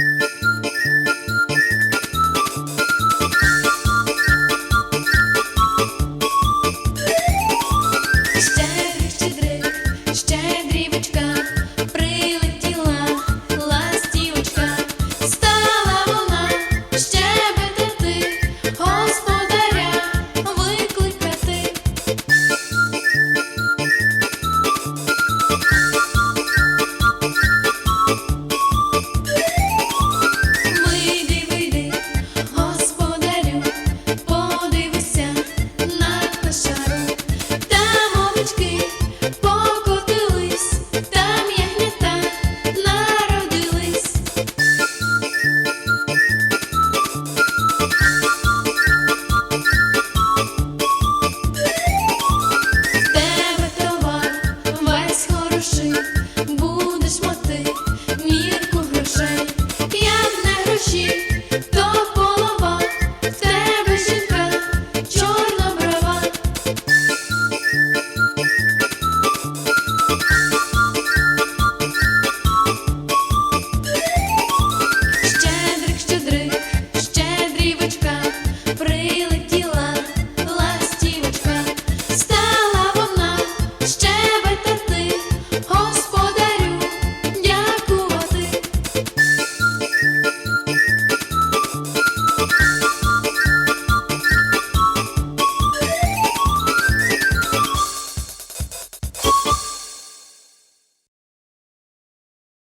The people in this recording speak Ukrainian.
Música Тебе товар весь хороший, будеш мати.